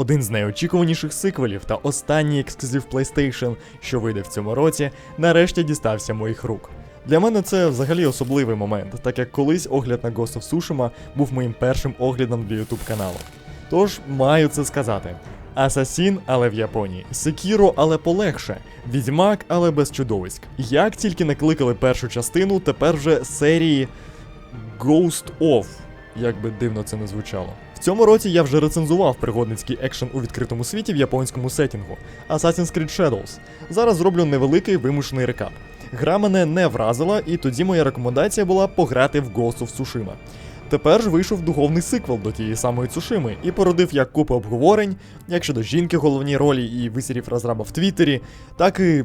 Один з найочікуваніших сиквелів та останній ексклюзив PlayStation, що вийде в цьому році, нарешті дістався моїх рук. Для мене це взагалі особливий момент, так як колись огляд на Ghost of Tsushima був моїм першим оглядом для YouTube каналу. Тож маю це сказати. Асасін, але в Японії, Секіро, але полегше, Відьмак, але без чудовиськ. Як тільки накликали першу частину, тепер вже серії Ghost of, як би дивно це не звучало. Цьому році я вже рецензував пригодницький екшен у відкритому світі в японському сетінгу Assassin's Creed Shadows. Зараз зроблю невеликий вимушений рекап. Гра мене не вразила, і тоді моя рекомендація була пограти в Ghost of Tsushima. Тепер ж вийшов духовний сиквел до тієї самої Цушими і породив як купи обговорень, як щодо жінки головній ролі і висірів розраба в Твіттері, так і.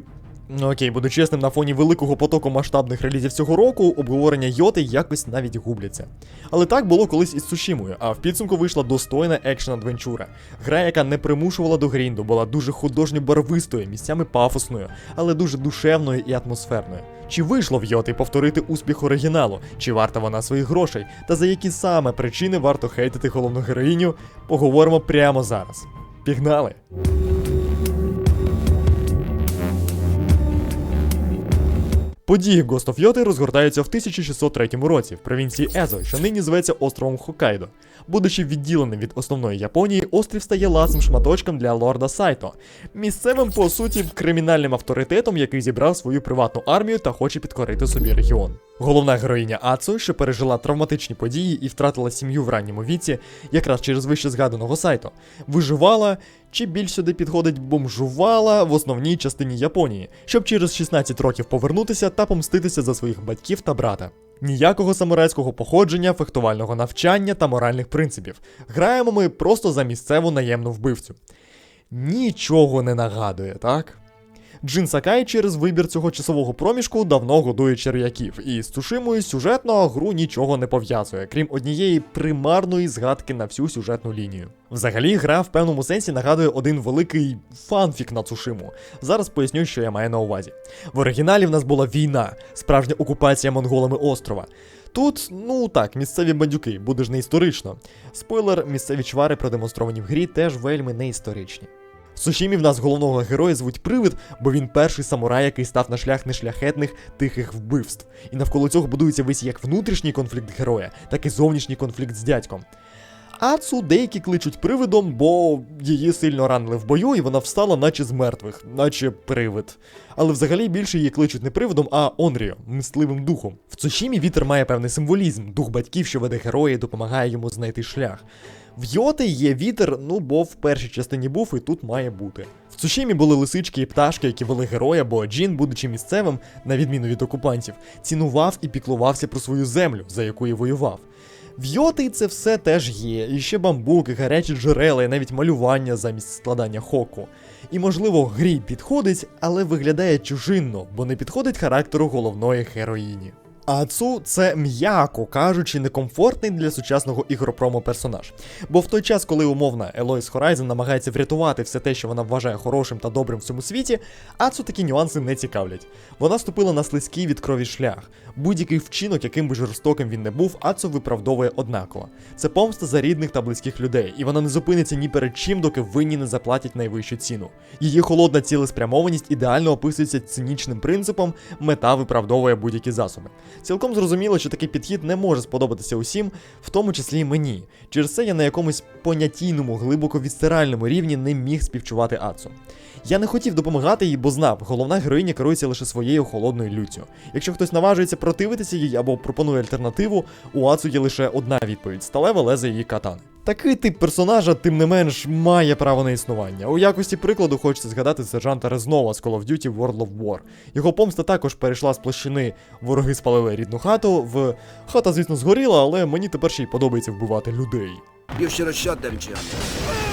Ну окей, буду чесним, на фоні великого потоку масштабних релізів цього року обговорення Йоти якось навіть губляться. Але так було колись із Сушімою, а в підсумку вийшла достойна екшн-адвенчура. Гра, яка не примушувала до грінду, була дуже художньо барвистою, місцями пафосною, але дуже душевною і атмосферною. Чи вийшло в Йоти повторити успіх оригіналу, чи варта вона своїх грошей, та за які саме причини варто хейтити головну героїню, поговоримо прямо зараз. Пігнали! Події Ghost of розгортаються в 1603 році в провінції Езо, що нині зветься островом Хоккайдо. Будучи відділеним від основної Японії, острів стає ласним шматочком для лорда Сайто, місцевим, по суті, кримінальним авторитетом, який зібрав свою приватну армію та хоче підкорити собі регіон. Головна героїня Ацу, що пережила травматичні події і втратила сім'ю в ранньому віці, якраз через вище згаданого сайту, виживала чи більш сюди підходить бомжувала в основній частині Японії, щоб через 16 років повернутися та помститися за своїх батьків та брата. Ніякого самурайського походження, фехтувального навчання та моральних принципів. Граємо ми просто за місцеву наємну вбивцю. Нічого не нагадує, так? Джин Сакай через вибір цього часового проміжку давно годує черв'яків, і з Цушимою сюжетно гру нічого не пов'язує, крім однієї примарної згадки на всю сюжетну лінію. Взагалі, гра в певному сенсі нагадує один великий фанфік на Цушиму. Зараз поясню, що я маю на увазі. В оригіналі в нас була війна, справжня окупація монголами острова. Тут, ну так, місцеві бандюки, буде ж не історично. Спойлер, місцеві чвари, продемонстровані в грі, теж вельми не історичні. В Сушімі в нас головного героя звуть Привид, бо він перший самурай, який став на шлях нешляхетних тихих вбивств. І навколо цього будується весь як внутрішній конфлікт героя, так і зовнішній конфлікт з дядьком. Ацу деякі кличуть привидом, бо її сильно ранили в бою, і вона встала, наче з мертвих, наче привид. Але взагалі більше її кличуть не привидом, а Онріо, мисливим духом. В Цушімі вітер має певний символізм, дух батьків, що веде героя і допомагає йому знайти шлях. В Йоти є вітер, ну бо в першій частині був і тут має бути. В Цушімі були лисички і пташки, які вели героя, бо Джін, будучи місцевим, на відміну від окупантів, цінував і піклувався про свою землю, за яку і воював. В Йоти це все теж є, і ще бамбуки, гарячі джерела, і навіть малювання замість складання хоку. І можливо, грі підходить, але виглядає чужинно, бо не підходить характеру головної героїні. Ацу це, м'яко кажучи, некомфортний для сучасного ігропромо персонаж. Бо в той час, коли умовна Елоїс Хорайзен намагається врятувати все те, що вона вважає хорошим та добрим в цьому світі, Ацу такі нюанси не цікавлять. Вона ступила на слизький від крові шлях. Будь-який вчинок, яким би жорстоким він не був, Ацу виправдовує однаково. Це помста за рідних та близьких людей, і вона не зупиниться ні перед чим, доки винні не заплатять найвищу ціну. Її холодна цілеспрямованість ідеально описується цинічним принципом, мета виправдовує будь-які засоби. Цілком зрозуміло, що такий підхід не може сподобатися усім, в тому числі й мені. Через це я на якомусь понятійному, глибоко відстиральному рівні не міг співчувати Ацу. Я не хотів допомагати їй, бо знав, головна героїня керується лише своєю холодною люттю. Якщо хтось наважується противитися їй або пропонує альтернативу, у Ацу є лише одна відповідь сталеве лезе її катани. Такий тип персонажа, тим не менш, має право на існування. У якості прикладу хочеться згадати сержанта Резнова з Call of Duty World of War. Його помста також перейшла з площини вороги спалили рідну хату. В хата, звісно, згоріла, але мені тепер ще й подобається вбивати людей. Shot them, Jim.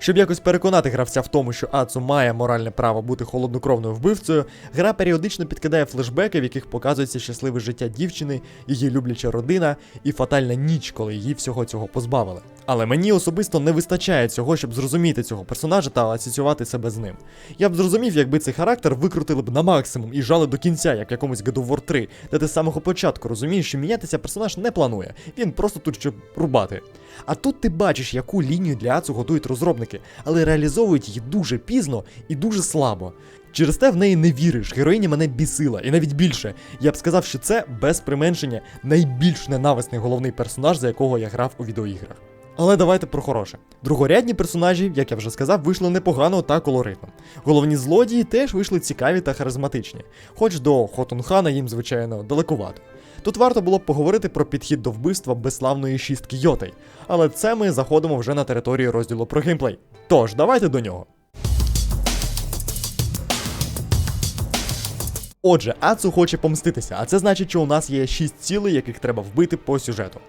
Щоб якось переконати гравця в тому, що Ацу має моральне право бути холоднокровною вбивцею, гра періодично підкидає флешбеки, в яких показується щасливе життя дівчини, її любляча родина і фатальна ніч, коли її всього цього позбавили. Але мені особисто не вистачає цього, щоб зрозуміти цього персонажа та асоціювати себе з ним. Я б зрозумів, якби цей характер викрутили б на максимум і жали до кінця, як в якомусь God of War 3, де ти з самого початку розумієш, що мінятися персонаж не планує. Він просто тут щоб рубати. А тут ти бачиш, яку лінію для Ацу готують розробники, але реалізовують її дуже пізно і дуже слабо. Через те в неї не віриш, героїня мене бісила, і навіть більше. Я б сказав, що це без применшення найбільш ненависний головний персонаж, за якого я грав у відеоіграх. Але давайте про хороше. Другорядні персонажі, як я вже сказав, вийшли непогано та колоритно. Головні злодії теж вийшли цікаві та харизматичні, хоч до Хотунхана їм, звичайно, далекувато. Тут варто було б поговорити про підхід до вбивства безславної шістки Йотей, але це ми заходимо вже на територію розділу про геймплей. Тож, давайте до нього. Отже, Ацу хоче помститися, а це значить, що у нас є 6 цілей, яких треба вбити по сюжету.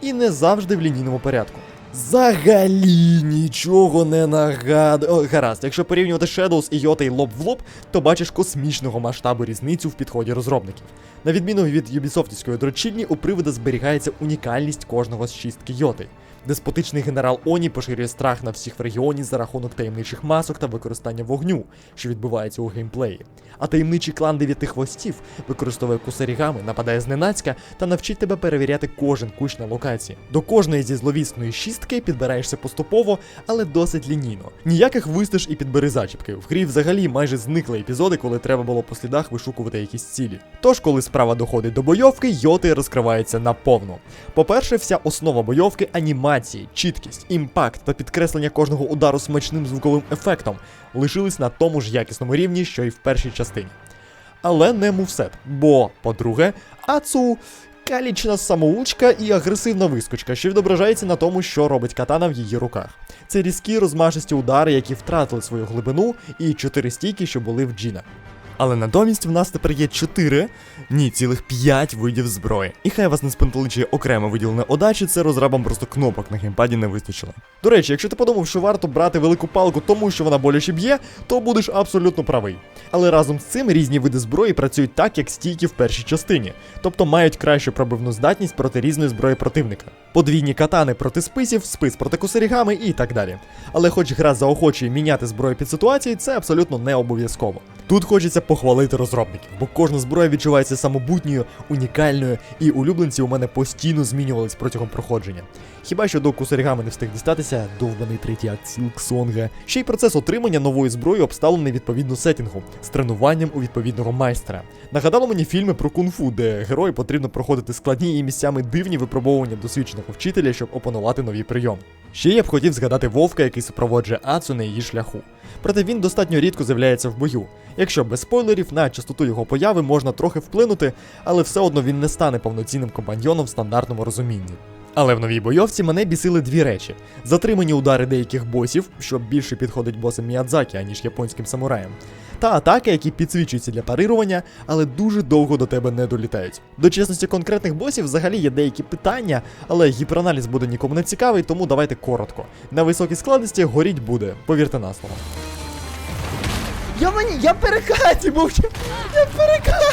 І не завжди в лінійному порядку. Взагалі нічого не нагадує. О, гаразд, якщо порівнювати Shadows і Йотей лоб в лоб, то бачиш космічного масштабу різницю в підході розробників. На відміну від юбісофтівської дрочільні, у привода зберігається унікальність кожного з шістки Йотей. Деспотичний генерал Оні поширює страх на всіх в регіоні за рахунок таємничих масок та використання вогню, що відбувається у геймплеї. А таємничий клан дев'яти хвостів використовує кусарігами, нападає зненацька та навчить тебе перевіряти кожен кущ на локації. До кожної зі зловісної шістки підбираєшся поступово, але досить лінійно. Ніяких вистиж і підбери зачіпки. В грі взагалі майже зникли епізоди, коли треба було по слідах вишукувати якісь цілі. Тож, коли справа доходить до бойовки, йоти розкриваються наповну. По-перше, вся основа бойовки анімації, чіткість, імпакт та підкреслення кожного удару смачним звуковим ефектом лишились на тому ж якісному рівні, що й в першій частині. Але не мувсет. Бо, по-друге, Ацу калічна самоучка і агресивна вискочка, що відображається на тому, що робить катана в її руках. Це різкі розмашисті удари, які втратили свою глибину, і чотири стійки, що були в Джіна. Але натомість в нас тепер є 4, ні, цілих 5 видів зброї. І хай вас не спантеличує окремо виділене одачі, це розрабам просто кнопок на геймпаді не вистачило. До речі, якщо ти подумав, що варто брати велику палку, тому що вона боляче б'є, то будеш абсолютно правий. Але разом з цим різні види зброї працюють так, як стійки в першій частині, тобто мають кращу пробивну здатність проти різної зброї противника. Подвійні катани проти списів, спис проти косарігами і так далі. Але хоч гра заохочує міняти зброю під ситуації, це абсолютно не обов'язково. Тут хочеться похвалити розробників, бо кожна зброя відчувається самобутньою, унікальною, і улюбленці у мене постійно змінювались протягом проходження. Хіба що до кусарігами не встиг дістатися довбаний третій акт Сілксонга. Ще й процес отримання нової зброї обставлений відповідно сеттінгу з тренуванням у відповідного майстра. Нагадало мені фільми про кунг-фу, де герою потрібно проходити складні і місцями дивні випробовування досвідченого вчителя, щоб опанувати нові прийоми. Ще я б хотів згадати вовка, який супроводжує Ацу на її шляху. Проте він достатньо рідко з'являється в бою. Якщо без спойлерів, на частоту його появи можна трохи вплинути, але все одно він не стане повноцінним компаньйоном в стандартному розумінні. Але в новій бойовці мене бісили дві речі: затримані удари деяких босів, що більше підходить босам Міядзакі, аніж японським самураям, та атаки, які підсвічуються для парирування, але дуже довго до тебе не долітають. До чесності конкретних босів взагалі є деякі питання, але гіпераналіз буде нікому не цікавий, тому давайте коротко. На високій складності горіть буде, повірте на слово. Я мені, я перекаті був. Я перекаті.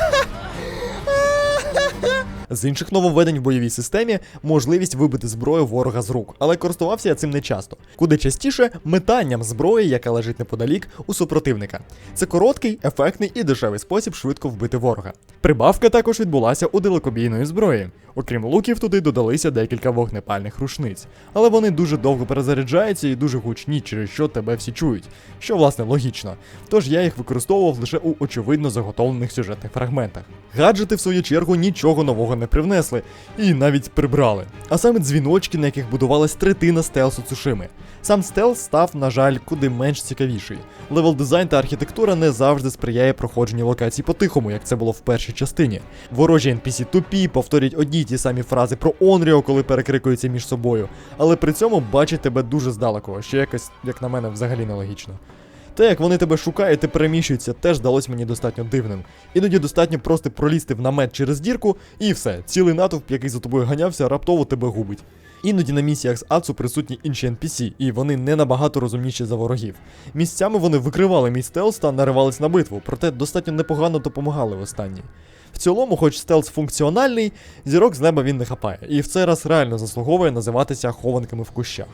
З інших нововведень в бойовій системі можливість вибити зброю ворога з рук, але користувався я цим не часто. Куди частіше метанням зброї, яка лежить неподалік, у супротивника. Це короткий, ефектний і дешевий спосіб швидко вбити ворога. Прибавка також відбулася у далекобійної зброї. Окрім луків, туди додалися декілька вогнепальних рушниць, але вони дуже довго перезаряджаються і дуже гучні, через що тебе всі чують, що власне логічно. Тож я їх використовував лише у очевидно заготовлених сюжетних фрагментах. Гаджети, в свою чергу, нічого нового не привнесли і навіть прибрали. А саме дзвіночки, на яких будувалась третина стелсу Цушими. Сам стелс став, на жаль, куди менш цікавіший. Левел дизайн та архітектура не завжди сприяє проходженню локацій по-тихому, як це було в першій частині. Ворожі NPC тупі, повторюють одні й ті самі фрази про Онріо, коли перекрикуються між собою, але при цьому бачать тебе дуже здалеку, що якось, як на мене, взагалі нелогічно. Те, як вони тебе шукають і переміщуються, теж здалось мені достатньо дивним. Іноді достатньо просто пролізти в намет через дірку, і все, цілий натовп, який за тобою ганявся, раптово тебе губить. Іноді на місіях з Ацу присутні інші NPC, і вони не набагато розумніші за ворогів. Місцями вони викривали мій стелс та наривались на битву, проте достатньо непогано допомагали в останній. В цілому, хоч стелс функціональний, зірок з неба він не хапає, і в цей раз реально заслуговує називатися хованками в кущах.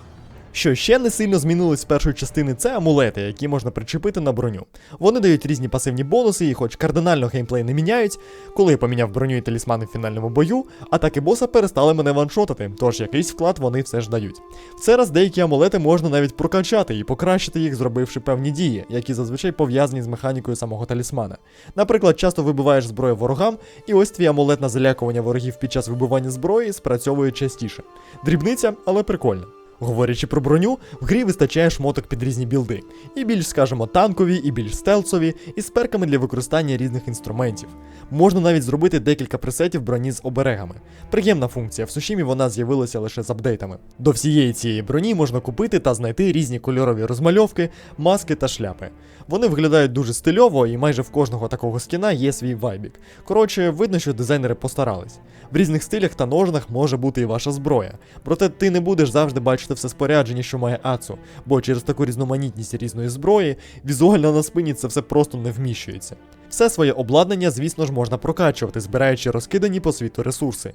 Що ще не сильно змінилось з першої частини, це амулети, які можна причепити на броню. Вони дають різні пасивні бонуси, і хоч кардинально геймплей не міняють, коли я поміняв броню і талісмани в фінальному бою, атаки боса перестали мене ваншотати, тож якийсь вклад вони все ж дають. В цей раз деякі амулети можна навіть прокачати і покращити їх, зробивши певні дії, які зазвичай пов'язані з механікою самого талісмана. Наприклад, часто вибиваєш зброю ворогам, і ось твій амулет на залякування ворогів під час вибивання зброї спрацьовує частіше. Дрібниця, але прикольна. Говорячи про броню, в грі вистачає шмоток під різні білди, і більш, скажімо, танкові, і більш стелсові, і з перками для використання різних інструментів. Можна навіть зробити декілька пресетів броні з оберегами. Приємна функція, в сушімі вона з'явилася лише з апдейтами. До всієї цієї броні можна купити та знайти різні кольорові розмальовки, маски та шляпи. Вони виглядають дуже стильово, і майже в кожного такого скіна є свій вайбік. Коротше, видно, що дизайнери постарались. В різних стилях та ножнах може бути і ваша зброя. Проте ти не будеш завжди бачити все спорядження, що має Ацу, бо через таку різноманітність різної зброї візуально на спині це все просто не вміщується. Все своє обладнання, звісно ж, можна прокачувати, збираючи розкидані по світу ресурси.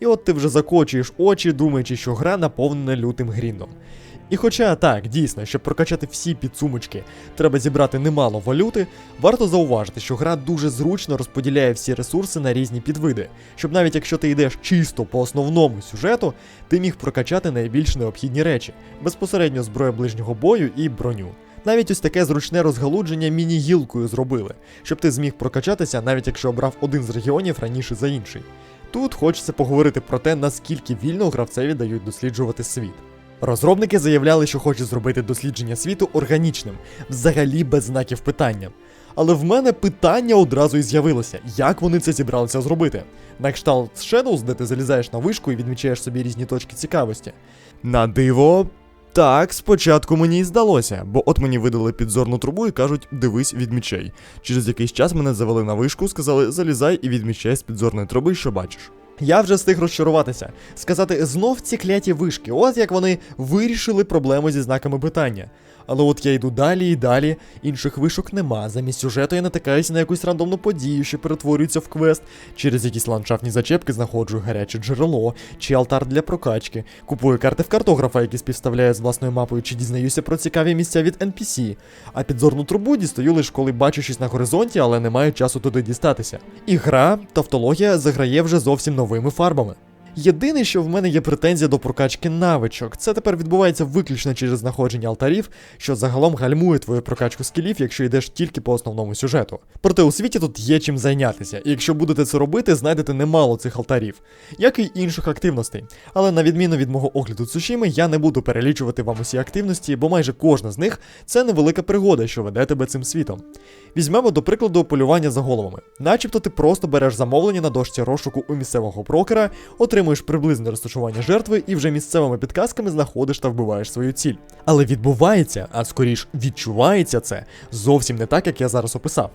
І от ти вже закочуєш очі, думаючи, що гра наповнена лютим гріндом. І хоча так, дійсно, щоб прокачати всі підсумочки, треба зібрати немало валюти, варто зауважити, що гра дуже зручно розподіляє всі ресурси на різні підвиди, щоб навіть якщо ти йдеш чисто по основному сюжету, ти міг прокачати найбільш необхідні речі, безпосередньо зброя ближнього бою і броню. Навіть ось таке зручне розгалудження міні-гілкою зробили, щоб ти зміг прокачатися, навіть якщо обрав один з регіонів раніше за інший. Тут хочеться поговорити про те, наскільки вільно гравцеві дають досліджувати світ. Розробники заявляли, що хочуть зробити дослідження світу органічним, взагалі без знаків питання. Але в мене питання одразу і з'явилося, як вони це зібралися зробити. На кшталт Shadows, де ти залізаєш на вишку і відмічаєш собі різні точки цікавості. На диво. Так, спочатку мені і здалося, бо от мені видали підзорну трубу і кажуть, дивись, відмічай. Через якийсь час мене завели на вишку, сказали, залізай і відмічай з підзорної труби, що бачиш. Я вже встиг розчаруватися, сказати знов ці кляті вишки, от як вони вирішили проблему зі знаками питання. Але от я йду далі і далі, інших вишок нема. Замість сюжету я натикаюся на якусь рандомну подію, що перетворюється в квест. Через якісь ландшафтні зачепки знаходжу гаряче джерело чи алтар для прокачки. Купую карти в картографа, які співставляю з власною мапою, чи дізнаюся про цікаві місця від NPC. А підзорну трубу дістаю лише коли бачу щось на горизонті, але не маю часу туди дістатися. І гра, тавтологія заграє вже зовсім новими фарбами. Єдине, що в мене є претензія до прокачки навичок, це тепер відбувається виключно через знаходження алтарів, що загалом гальмує твою прокачку скілів, якщо йдеш тільки по основному сюжету. Проте у світі тут є чим зайнятися, і якщо будете це робити, знайдете немало цих алтарів, як і інших активностей. Але на відміну від мого огляду Цушіми, я не буду перелічувати вам усі активності, бо майже кожна з них це невелика пригода, що веде тебе цим світом. Візьмемо до прикладу полювання за головами. Начебто ти просто береш замовлення на дошці розшуку у місцевого брокера, отримуєш приблизне розташування жертви і вже місцевими підказками знаходиш та вбиваєш свою ціль. Але відбувається, а скоріш відчувається це зовсім не так, як я зараз описав.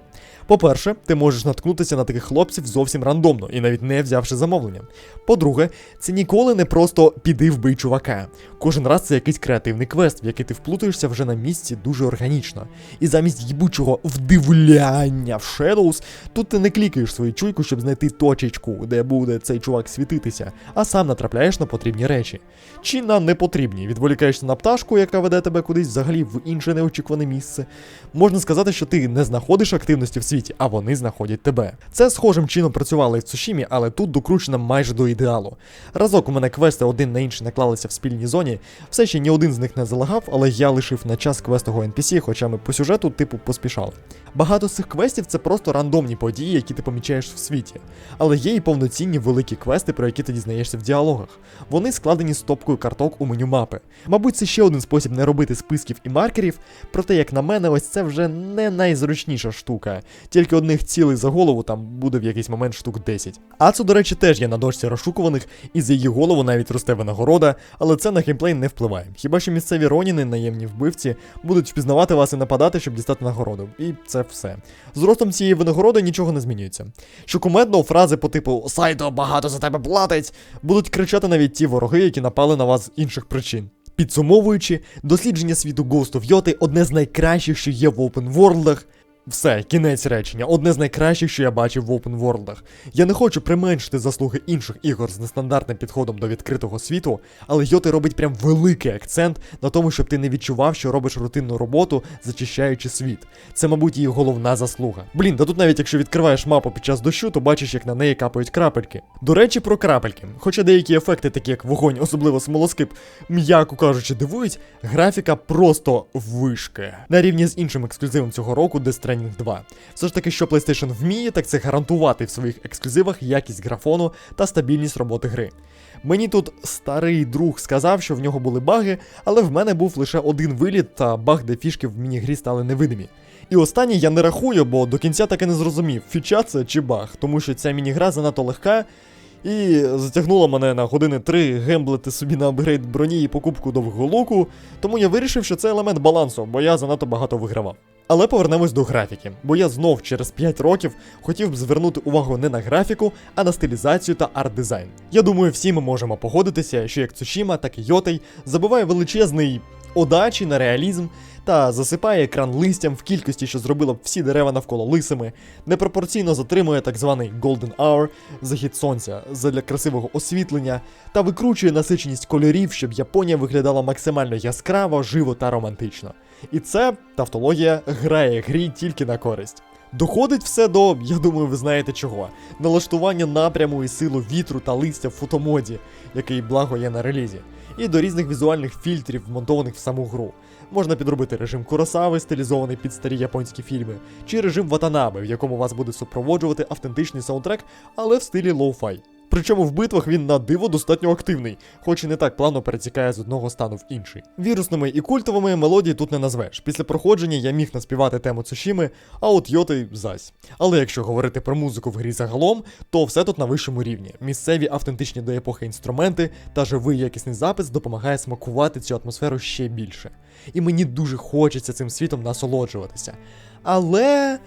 По-перше, ти можеш наткнутися на таких хлопців зовсім рандомно і навіть не взявши замовлення. По-друге, це ніколи не просто піди вбий чувака. Кожен раз це якийсь креативний квест, в який ти вплутуєшся вже на місці дуже органічно. І замість їбучого вдивляння в Shadows, тут ти не клікаєш свою чуйку, щоб знайти точечку, де буде цей чувак світитися, а сам натрапляєш на потрібні речі. Чи на непотрібні, відволікаєшся на пташку, яка веде тебе кудись взагалі в інше неочікуване місце. Можна сказати, що ти не знаходиш активності в світі, а вони знаходять тебе. Це схожим чином працювало і в Цушімі, але тут докручено майже до ідеалу. Разок у мене квести один на інший наклалися в спільній зоні, все ще ні один з них не залагав, але я лишив на час квестого NPC, хоча ми по сюжету типу поспішали. Багато з цих квестів це просто рандомні події, які ти помічаєш в світі. Але є і повноцінні великі квести, про які ти дізнаєшся в діалогах. Вони складені стопкою карток у меню мапи. Мабуть, це ще один спосіб не робити списків і маркерів, проте, як на мене, ось це вже не найзручніша штука. Тільки одних цілей за голову там буде в якийсь момент штук 10. Ацу, до речі, теж є на дошці розшукуваних, і за її голову навіть росте винагорода, але це на геймплей не впливає. Хіба що місцеві роніни, наємні вбивці, будуть впізнавати вас і нападати, щоб дістати нагороду. І це все. З ростом цієї винагороди нічого не змінюється. Що кумедно, фрази по типу Сайдо багато за тебе платить, будуть кричати навіть ті вороги, які напали на вас з інших причин. Підсумовуючи, дослідження світу Ghost of Yoti одне з найкращих, що є в Worldах. Все, кінець речення. Одне з найкращих, що я бачив в World'ах. Я не хочу применшити заслуги інших ігор з нестандартним підходом до відкритого світу, але Йоти робить прям великий акцент на тому, щоб ти не відчував, що робиш рутинну роботу, зачищаючи світ. Це, мабуть, її головна заслуга. Блін, да тут навіть якщо відкриваєш мапу під час дощу, то бачиш, як на неї капають крапельки. До речі, про крапельки. Хоча деякі ефекти, такі як вогонь, особливо смолоскип, м'яко кажучи, дивують, графіка просто вишки. На рівні з іншим ексклюзивом цього року Death Stranding 2. Все ж таки, що PlayStation вміє, так це гарантувати в своїх ексклюзивах якість графону та стабільність роботи гри. Мені тут старий друг сказав, що в нього були баги, але в мене був лише один виліт та баг, де фішки в міні-грі стали невидимі. І останній я не рахую, бо до кінця так і не зрозумів, фіча це чи баг, тому що ця міні-гра занадто легка і затягнула мене на години три гемблити собі на апгрейд броні і покупку довгого луку, тому я вирішив, що це елемент балансу, бо я занадто багато вигравав. Але повернемось до графіки, бо я знов через 5 років хотів б звернути увагу не на графіку, а на стилізацію та арт-дизайн. Я думаю, всі ми можемо погодитися, що як Цушіма, так і Йотей забиває величезний Удачі на реалізм та засипає екран листям в кількості, що зробило б всі дерева навколо лисими, непропорційно затримує так званий Golden Hour, захід сонця задля красивого освітлення, та викручує насиченість кольорів, щоб Японія виглядала максимально яскраво, живо та романтично. І це тавтологія грає грі тільки на користь. Доходить все до, я думаю, ви знаєте чого. Налаштування напряму і силу вітру та листя в фотомоді, який благо є на релізі, і до різних візуальних фільтрів, вмонтованих в саму гру. Можна підробити режим Куросави, стилізований під старі японські фільми, чи режим Ватанабе, в якому вас буде супроводжувати автентичний саундтрек, але в стилі лоу-фай. Причому в битвах він на диво достатньо активний, хоч і не так плавно перетікає з одного стану в інший. Вірусними і культовими мелодії тут не назвеш. Після проходження я міг наспівати тему Цушіми, а от Йоти зась. Але якщо говорити про музику в грі загалом, то все тут на вищому рівні. Місцеві автентичні до епохи інструменти та живий якісний запис допомагає смакувати цю атмосферу ще більше. І мені дуже хочеться цим світом насолоджуватися. Але.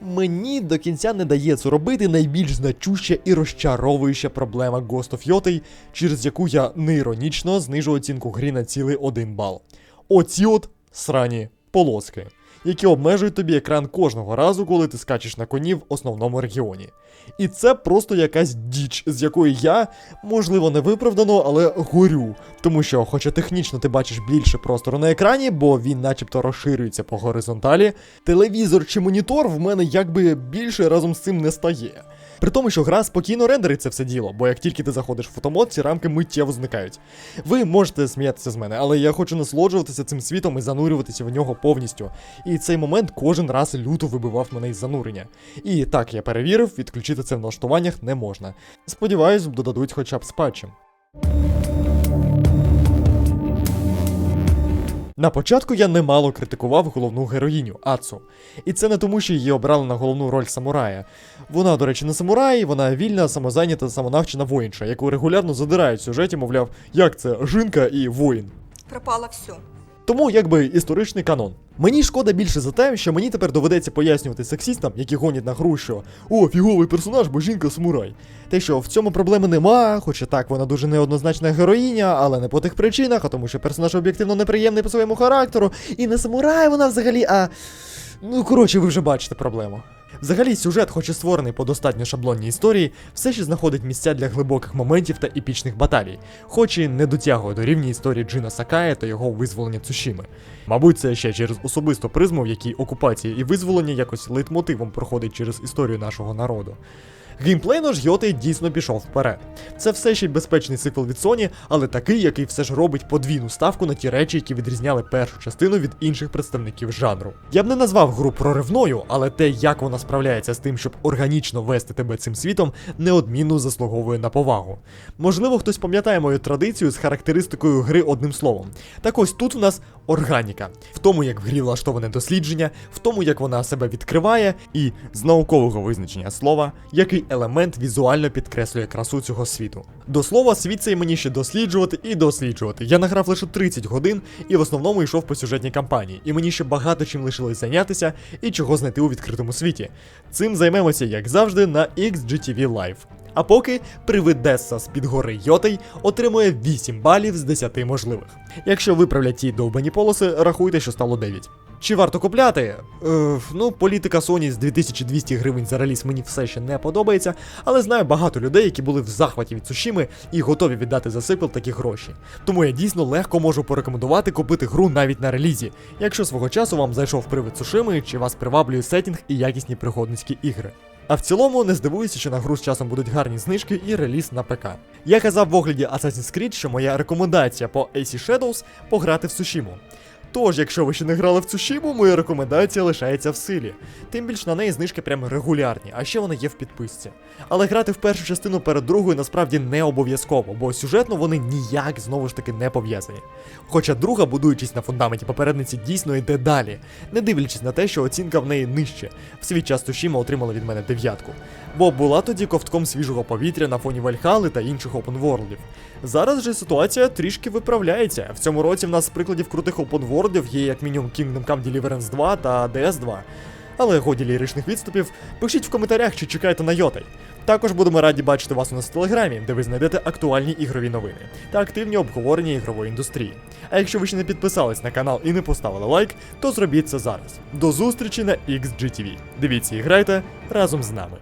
Мені до кінця не дає це робити найбільш значуща і розчаровуюча проблема Ghost of Yotei, через яку я неіронічно знижу оцінку грі на цілий один бал. Оці от срані полоски, які обмежують тобі екран кожного разу, коли ти скачеш на коні в основному регіоні. І це просто якась діч, з якої я, можливо, не виправдано, але горю. Тому що, хоча технічно ти бачиш більше простору на екрані, бо він начебто розширюється по горизонталі, телевізор чи монітор в мене якби більше разом з цим не стає. При тому, що гра спокійно рендерить це все діло, бо як тільки ти заходиш в фотомод, ці рамки миттєво зникають. Ви можете сміятися з мене, але я хочу насолоджуватися цим світом і занурюватися в нього повністю. І цей момент кожен раз люто вибивав мене із занурення. І так, я перевірив, відключити це в налаштуваннях не можна. Сподіваюсь, додадуть хоча б з патчем. На початку я немало критикував головну героїню Ацу. І це не тому, що її обрали на головну роль самурая. Вона, до речі, не самурай, вона вільна, самозайнята, самонавчена воїнша, яку регулярно задирають сюжеті, мовляв, як це жінка і воїн. Пропала все. Тому якби історичний канон. Мені шкода більше за те, що мені тепер доведеться пояснювати сексістам, які гонять на гру, що о, фіговий персонаж, бо жінка самурай. Те, що в цьому проблеми нема, хоча так, вона дуже неоднозначна героїня, але не по тих причинах, а тому що персонаж об'єктивно неприємний по своєму характеру, і не самурай вона взагалі, а. Ну, коротше, ви вже бачите проблему. Взагалі, сюжет, хоч і створений по достатньо шаблонній історії, все ще знаходить місця для глибоких моментів та епічних баталій, хоч і не дотягує до рівня історії Джина Сакая та його визволення Цушіми. Мабуть, це ще через особисту призму, в якій окупація і визволення якось лейтмотивом проходить через історію нашого народу. Геймплейно ж Йотей дійсно пішов вперед. Це все ще й безпечний цикл від Sony, але такий, який все ж робить подвійну ставку на ті речі, які відрізняли першу частину від інших представників жанру. Я б не назвав гру проривною, але те, як вона справляється з тим, щоб органічно вести тебе цим світом, неодмінно заслуговує на повагу. Можливо, хтось пам'ятає мою традицію з характеристикою гри одним словом. Так ось тут в нас органіка, в тому, як в грі влаштоване дослідження, в тому, як вона себе відкриває, і з наукового визначення слова, який елемент візуально підкреслює красу цього світу. До слова, світ цей мені ще досліджувати і досліджувати. Я награв лише 30 годин і в основному йшов по сюжетній кампанії, і мені ще багато чим лишилось зайнятися і чого знайти у відкритому світі. Цим займемося, як завжди, на XGTV Live. А поки привид Десса з під гори Йотей отримує 8 балів з 10 можливих. Якщо виправлять ті довбані полоси, рахуйте, що стало 9. Чи варто купляти? Е, ну, політика Sony з 2200 гривень за реліз мені все ще не подобається, але знаю багато людей, які були в захваті від Сушіми і готові віддати за сиквел такі гроші. Тому я дійсно легко можу порекомендувати купити гру навіть на релізі, якщо свого часу вам зайшов привид Сушими, чи вас приваблює сетінг і якісні пригодницькі ігри. А в цілому не здивуюся, що на гру з часом будуть гарні знижки і реліз на ПК. Я казав в огляді Assassin's Creed, що моя рекомендація по AC Shadows пограти в Сушіму. Тож, якщо ви ще не грали в Цушіму, моя рекомендація лишається в силі. Тим більш на неї знижки прям регулярні, а ще вона є в підписці. Але грати в першу частину перед другою насправді не обов'язково, бо сюжетно вони ніяк знову ж таки не пов'язані. Хоча друга, будуючись на фундаменті попередниці, дійсно йде далі, не дивлячись на те, що оцінка в неї нижче. В свій час Цушіма отримала від мене дев'ятку. Бо була тоді ковтком свіжого повітря на фоні Вальхали та інших опенворлдів. Зараз же ситуація трішки виправляється. В цьому році в нас прикладів крутих опенвордів є як мінімум Kingdom Come Deliverance 2 та DS 2. Але годі ліричних відступів, пишіть в коментарях, чи чекаєте на Йотай. Також будемо раді бачити вас у нас в телеграмі, де ви знайдете актуальні ігрові новини та активні обговорення ігрової індустрії. А якщо ви ще не підписались на канал і не поставили лайк, то зробіть це зараз. До зустрічі на XGTV. Дивіться і грайте разом з нами.